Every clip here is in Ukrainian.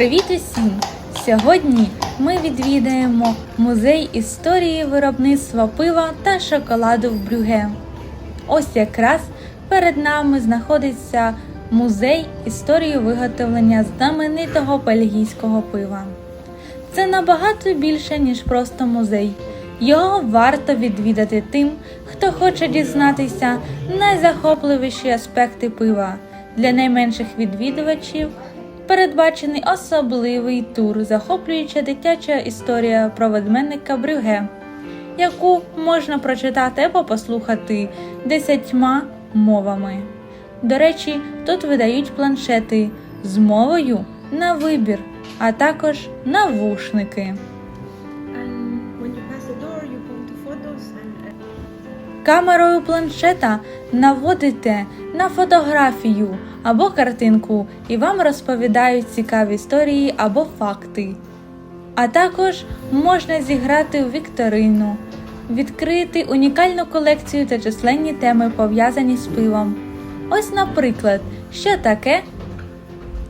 Привіт усім! Сьогодні ми відвідаємо музей історії виробництва пива та шоколаду в Брюге. Ось якраз перед нами знаходиться музей історії виготовлення знаменитого бельгійського пива. Це набагато більше, ніж просто музей. Його варто відвідати тим, хто хоче дізнатися найзахопливіші аспекти пива. Для найменших відвідувачів передбачений особливий тур, захоплююча дитяча історія про ведмедника Брюге, яку можна прочитати або послухати десятьма мовами. До речі, тут видають планшети з мовою на вибір, а також навушники. Uh, Камерою планшета наводите на фотографію або картинку, і вам розповідають цікаві історії або факти. А також можна зіграти у вікторину, відкрити унікальну колекцію та численні теми, пов'язані з пивом. Ось, наприклад, що таке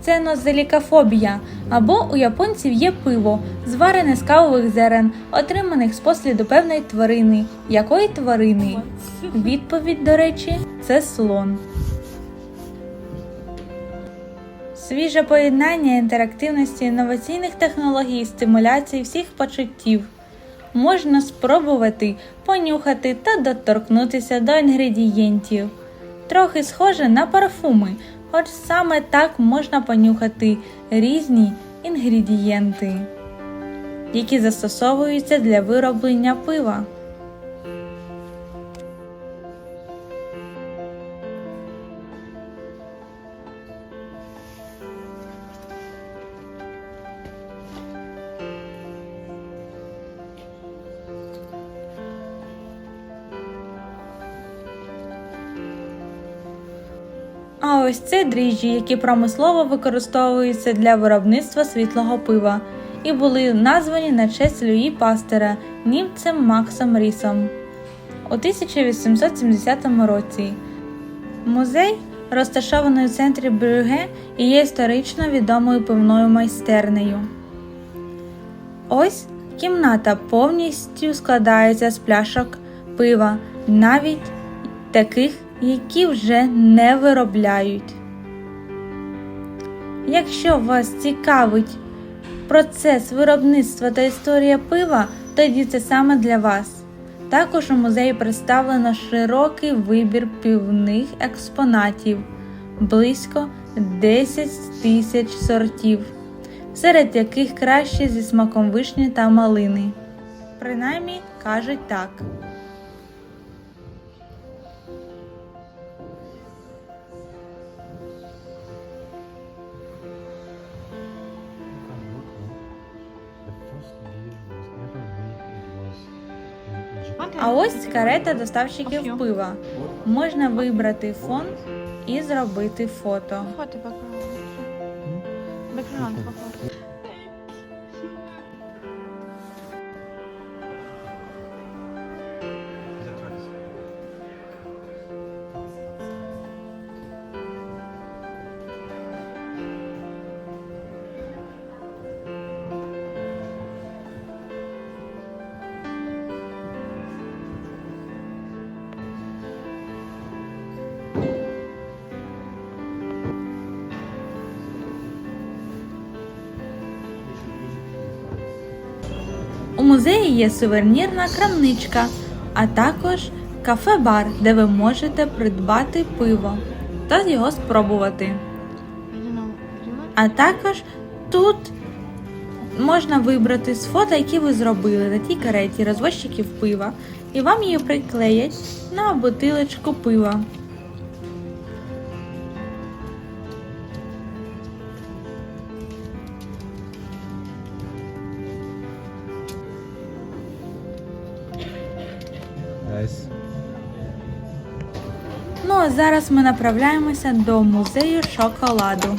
ценозелікафобія, або у японців є пиво, зварене з кавових зерен, отриманих з посліду певної тварини. Якої тварини? Відповідь, до речі, це слон. Свіже поєднання інтерактивності, інноваційних технологій, стимуляції всіх почуттів. Можна спробувати понюхати та доторкнутися до інгредієнтів. Трохи схоже на парфуми, хоч саме так можна понюхати різні інгредієнти, які застосовуються для вироблення пива. Ось це дріжджі, які промислово використовуються для виробництва світлого пива і були названі на честь Люї Пастера німцем Максом Рісом у 1870 році. Музей розташований у центрі Брюге і є історично відомою пивною майстернею. Ось кімната повністю складається з пляшок пива, навіть таких, які вже не виробляють. Якщо вас цікавить процес виробництва та історія пива, тоді це саме для вас. Також у музеї представлено широкий вибір півних експонатів близько 10 тисяч сортів, серед яких кращі зі смаком вишні та малини. Принаймні кажуть так. А ось карета доставщиків пива. Можна вибрати фон і зробити фото. фото background. Бекграунд, фото. Музеї є сувенірна крамничка, а також кафе-бар, де ви можете придбати пиво та його спробувати. А також тут можна вибрати з фото, які ви зробили на тій кареті розвозчиків пива, і вам її приклеять на бутилочку пива. Nice. Ну а зараз ми направляємося до музею шоколаду.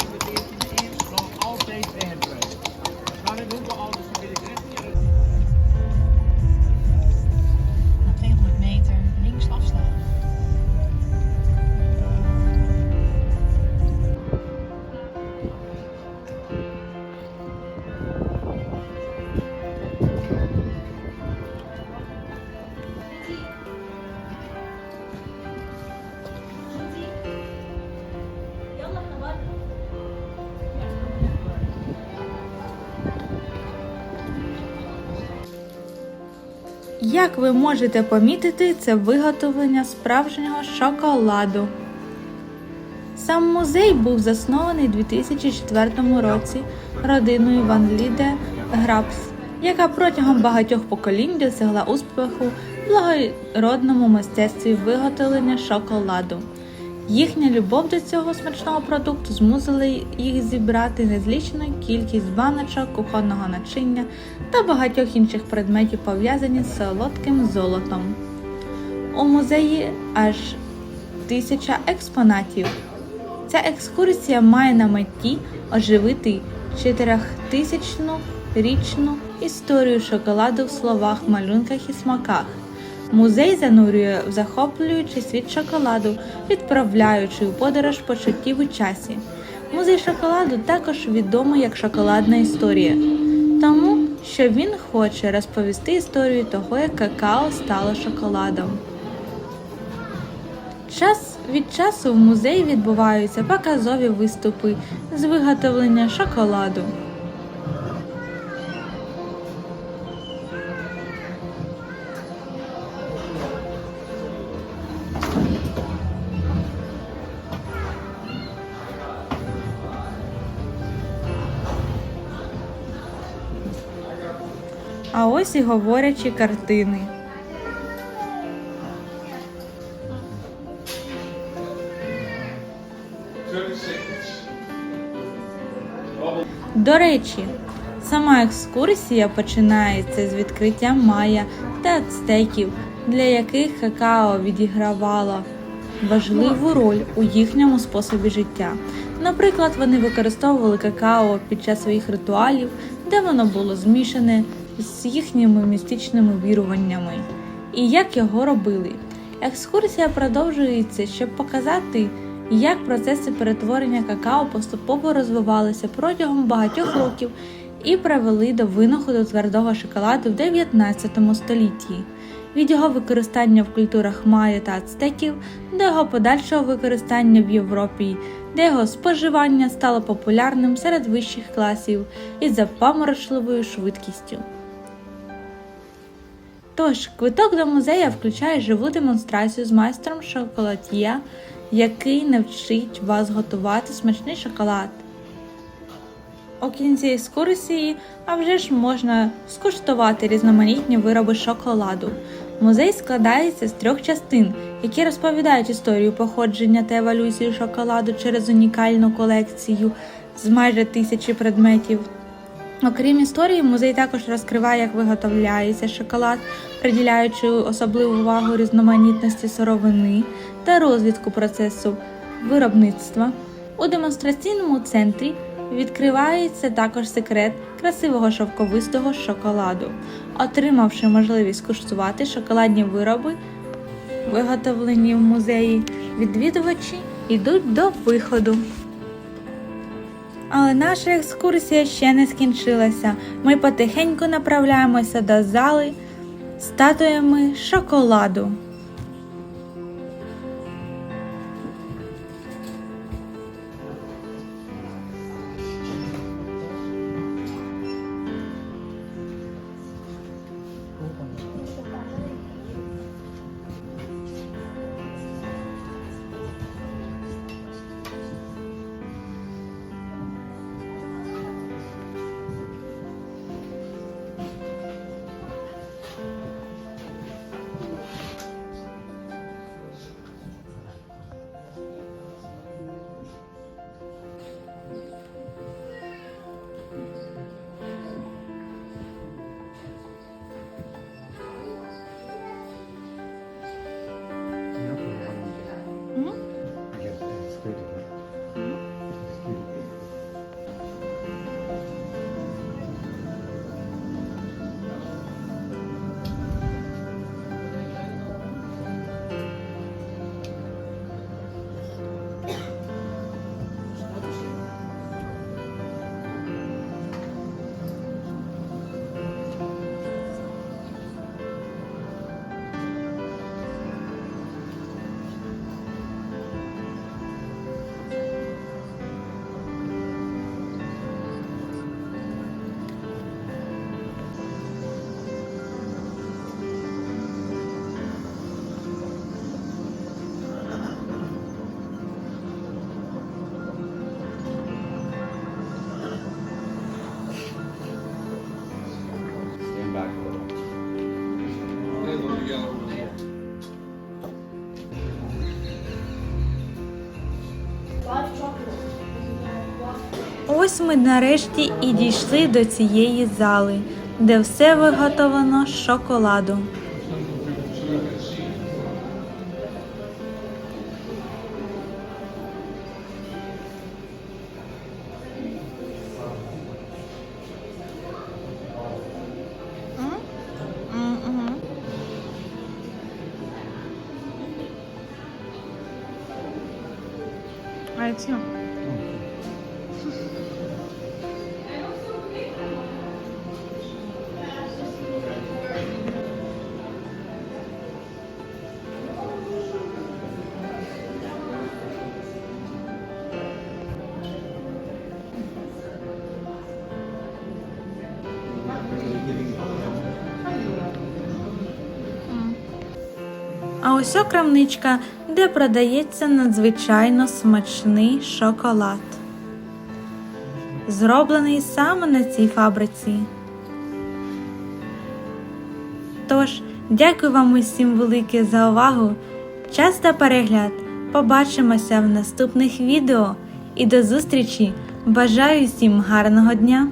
Як ви можете помітити, це виготовлення справжнього шоколаду. Сам музей був заснований у 2004 році родиною Ван Ліде Грабс, яка протягом багатьох поколінь досягла успіху в благородному мистецтві виготовлення шоколаду. Їхня любов до цього смачного продукту змусила їх зібрати незлічну кількість баночок, кухонного начиння та багатьох інших предметів, пов'язані з солодким золотом. У музеї аж тисяча експонатів. Ця екскурсія має на меті оживити 4000-річну історію шоколаду в словах, малюнках і смаках. Музей занурює в захоплюючий світ шоколаду, відправляючи у подорож почуттів у часі. Музей шоколаду також відомий як шоколадна історія, тому що він хоче розповісти історію того, як какао стало шоколадом. Час від часу в музеї відбуваються показові виступи з виготовлення шоколаду. А ось і говорячі картини. До речі, сама екскурсія починається з відкриття майя та ацтеків, для яких какао відігравало важливу роль у їхньому способі життя. Наприклад, вони використовували какао під час своїх ритуалів, де воно було змішане з їхніми містичними віруваннями, і як його робили. Екскурсія продовжується, щоб показати, як процеси перетворення какао поступово розвивалися протягом багатьох років і привели до винаходу твердого шоколаду в 19 столітті. Від його використання в культурах майя та ацтеків до його подальшого використання в Європі, де його споживання стало популярним серед вищих класів із запаморочливою швидкістю. Тож, квиток до музея включає живу демонстрацію з майстром шоколад'є, який навчить вас готувати смачний шоколад. У кінці екскурсії, а вже ж можна скуштувати різноманітні вироби шоколаду. Музей складається з трьох частин, які розповідають історію походження та еволюцію шоколаду через унікальну колекцію з майже тисячі предметів. Окрім історії, музей також розкриває, як виготовляється шоколад, приділяючи особливу увагу різноманітності сировини та розвідку процесу виробництва. У демонстраційному центрі відкривається також секрет красивого шовковистого шоколаду. Отримавши можливість куштувати шоколадні вироби, виготовлені в музеї, відвідувачі йдуть до виходу. Але наша екскурсія ще не скінчилася. Ми потихеньку направляємося до зали з статуями шоколаду. Ми нарешті і дійшли до цієї зали, де все виготовлено з шоколаду. А цю? Ось крамничка, де продається надзвичайно смачний шоколад. Зроблений саме на цій фабриці. Тож, дякую вам усім велике за увагу. Час та перегляд. Побачимося в наступних відео і до зустрічі! Бажаю всім гарного дня!